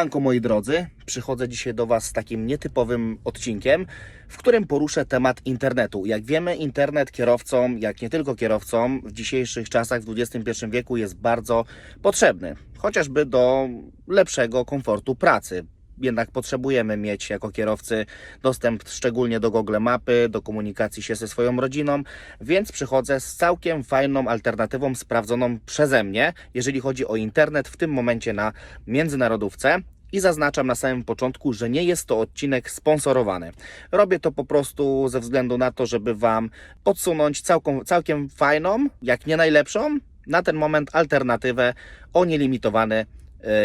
Anko, moi drodzy, przychodzę dzisiaj do Was z takim nietypowym odcinkiem, w którym poruszę temat internetu. Jak wiemy, internet kierowcom, jak nie tylko kierowcom, w dzisiejszych czasach, w XXI wieku jest bardzo potrzebny, chociażby do lepszego komfortu pracy. Jednak potrzebujemy mieć jako kierowcy dostęp szczególnie do Google Mapy, do komunikacji się ze swoją rodziną, więc przychodzę z całkiem fajną alternatywą sprawdzoną przeze mnie, jeżeli chodzi o internet w tym momencie na międzynarodówce. I zaznaczam na samym początku, że nie jest to odcinek sponsorowany. Robię to po prostu ze względu na to, żeby Wam podsunąć całką, całkiem fajną, jak nie najlepszą, na ten moment alternatywę o nielimitowany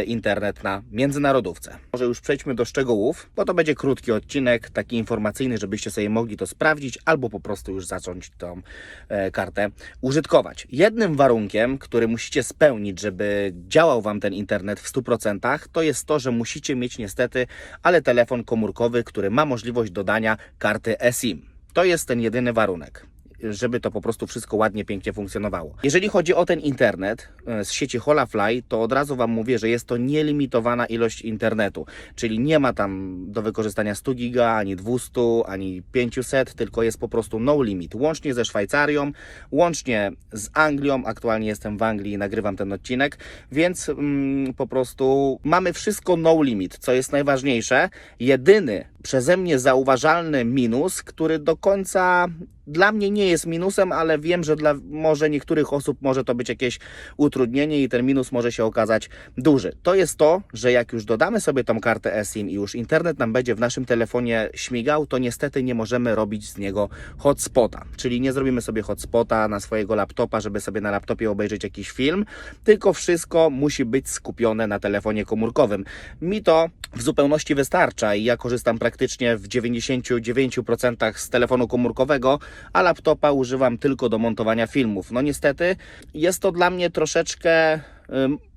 internet na międzynarodówce. Może już przejdźmy do szczegółów, bo to będzie krótki odcinek, taki informacyjny, żebyście sobie mogli to sprawdzić, albo po prostu już zacząć tą e, kartę użytkować. Jednym warunkiem, który musicie spełnić, żeby działał Wam ten internet w 100%, to jest to, że musicie mieć niestety, ale telefon komórkowy, który ma możliwość dodania karty eSIM. To jest ten jedyny warunek żeby to po prostu wszystko ładnie, pięknie funkcjonowało. Jeżeli chodzi o ten internet e, z sieci Holafly, to od razu Wam mówię, że jest to nielimitowana ilość internetu, czyli nie ma tam do wykorzystania 100 giga, ani 200, ani 500, tylko jest po prostu no limit. Łącznie ze Szwajcarią, łącznie z Anglią, aktualnie jestem w Anglii i nagrywam ten odcinek, więc mm, po prostu mamy wszystko no limit, co jest najważniejsze. Jedyny przeze mnie zauważalny minus, który do końca dla mnie nie jest minusem, ale wiem, że dla może niektórych osób może to być jakieś utrudnienie i ten minus może się okazać duży. To jest to, że jak już dodamy sobie tą kartę eSIM i już internet nam będzie w naszym telefonie śmigał, to niestety nie możemy robić z niego hotspota. Czyli nie zrobimy sobie hotspota na swojego laptopa, żeby sobie na laptopie obejrzeć jakiś film, tylko wszystko musi być skupione na telefonie komórkowym. Mi to w zupełności wystarcza i ja korzystam praktycznie w 99% z telefonu komórkowego, a laptopa używam tylko do montowania filmów. No niestety jest to dla mnie troszeczkę.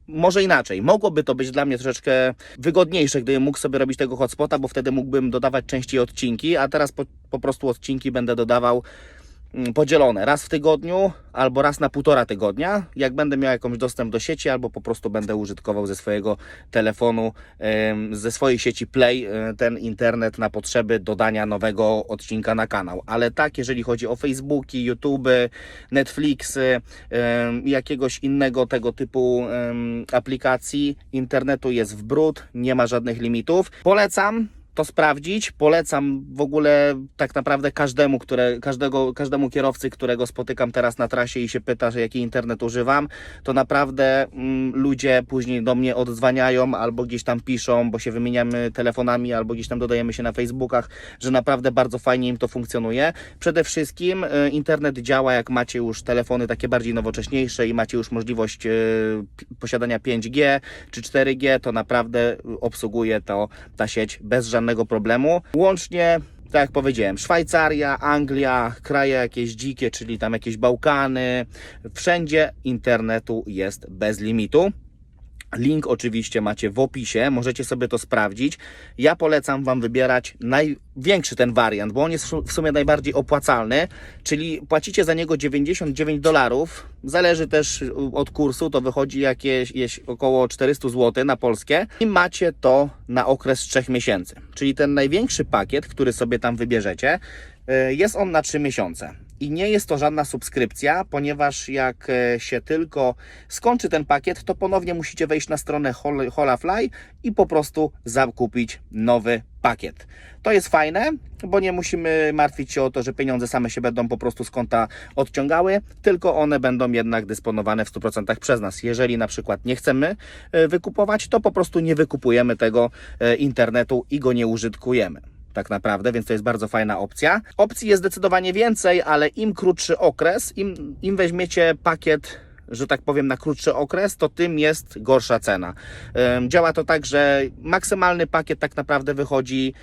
może inaczej. Mogłoby to być dla mnie troszeczkę wygodniejsze, gdybym mógł sobie robić tego hotspota, bo wtedy mógłbym dodawać częściej odcinki, a teraz po, po prostu odcinki będę dodawał podzielone raz w tygodniu albo raz na półtora tygodnia, jak będę miał jakąś dostęp do sieci, albo po prostu będę użytkował ze swojego telefonu, ze swojej sieci Play e, ten internet na potrzeby dodania nowego odcinka na kanał. Ale tak, jeżeli chodzi o Facebooki, YouTube, Netflixy, jakiegoś innego tego typu aplikacji, internetu jest w brud, nie ma żadnych limitów. Polecam to sprawdzić. Polecam w ogóle tak naprawdę każdemu, które, każdego, każdemu kierowcy, którego spotykam teraz na trasie i się pyta, że jaki internet używam, to naprawdę mm, ludzie później do mnie odzwaniają albo gdzieś tam piszą, bo się wymieniamy telefonami, albo gdzieś tam dodajemy się na Facebookach, że naprawdę bardzo fajnie im to funkcjonuje. Przede wszystkim y, internet działa, jak macie już telefony takie bardziej nowocześniejsze i macie już możliwość y, posiadania 5G czy 4G, to naprawdę obsługuje to ta sieć bez żadnego problemu. Łącznie tak jak powiedziałem, Szwajcaria, Anglia, kraje jakieś dzikie, czyli tam jakieś Bałkany, wszędzie internetu jest bez limitu. Link oczywiście macie w opisie, możecie sobie to sprawdzić. Ja polecam Wam wybierać największy ten wariant, bo on jest w sumie najbardziej opłacalny, czyli płacicie za niego 99 dolarów. Zależy też od kursu, to wychodzi jakieś, jakieś około 400 zł na polskie i macie to na okres 3 miesięcy. Czyli ten największy pakiet, który sobie tam wybierzecie, y, jest on na 3 miesiące. I nie jest to żadna subskrypcja, ponieważ jak e, się tylko skończy ten pakiet, to ponownie musicie wejść na stronę Hol- Holafly i po prostu zakupić nowy pakiet. To jest fajne, bo nie musimy martwić się o to, że pieniądze same się będą po prostu z konta odciągały, tylko one będą jednak dysponowane w 100% przez nas. Jeżeli na przykład nie chcemy e, wykupować, to po prostu nie wykupujemy tego e, internetu i go nie użytkujemy tak naprawdę, więc to jest bardzo fajna opcja. Opcji jest zdecydowanie więcej, ale im krótszy okres, im, im weźmiecie pakiet że tak powiem, na krótszy okres, to tym jest gorsza cena. Działa to tak, że maksymalny pakiet tak naprawdę wychodzi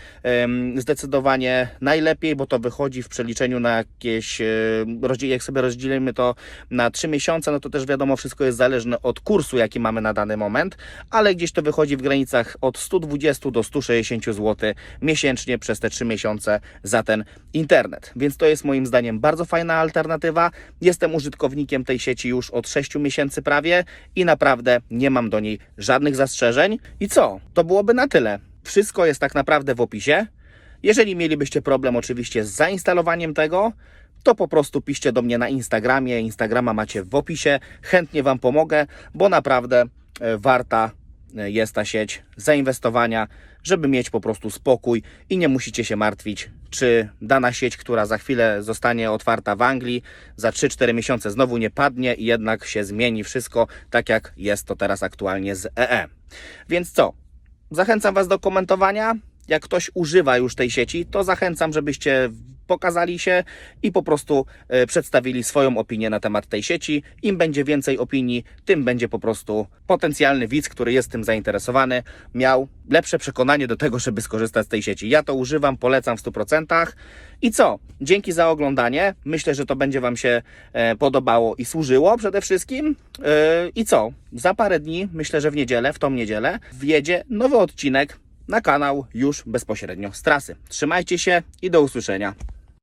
zdecydowanie najlepiej, bo to wychodzi w przeliczeniu na jakieś, e, jak sobie rozdzielimy to na 3 miesiące, no to też wiadomo, wszystko jest zależne od kursu, jaki mamy na dany moment, ale gdzieś to wychodzi w granicach od 120 do 160 zł miesięcznie przez te 3 miesiące za ten internet. Więc to jest moim zdaniem bardzo fajna alternatywa. Jestem użytkownikiem tej sieci już od 6 miesięcy prawie i naprawdę nie mam do niej żadnych zastrzeżeń. I co? To byłoby na tyle. Wszystko jest tak naprawdę w opisie. Jeżeli mielibyście problem oczywiście z zainstalowaniem tego, to po prostu piszcie do mnie na Instagramie. Instagrama macie w opisie. Chętnie Wam pomogę, bo naprawdę e, warta jest ta sieć zainwestowania, żeby mieć po prostu spokój i nie musicie się martwić, czy dana sieć, która za chwilę zostanie otwarta w Anglii, za 3-4 miesiące znowu nie padnie i jednak się zmieni wszystko, tak jak jest to teraz aktualnie z EE. Więc co? Zachęcam Was do komentowania. Jak ktoś używa już tej sieci, to zachęcam, żebyście pokazali się i po prostu e, przedstawili swoją opinię na temat tej sieci. Im będzie więcej opinii, tym będzie po prostu potencjalny widz, który jest tym zainteresowany, miał lepsze przekonanie do tego, żeby skorzystać z tej sieci. Ja to używam, polecam w 100%. I co? Dzięki za oglądanie. Myślę, że to będzie Wam się e, podobało i służyło przede wszystkim. E, I co? Za parę dni, myślę, że w niedzielę, w tą niedzielę, wjedzie nowy odcinek na kanał już bezpośrednio z trasy. Trzymajcie się i do usłyszenia.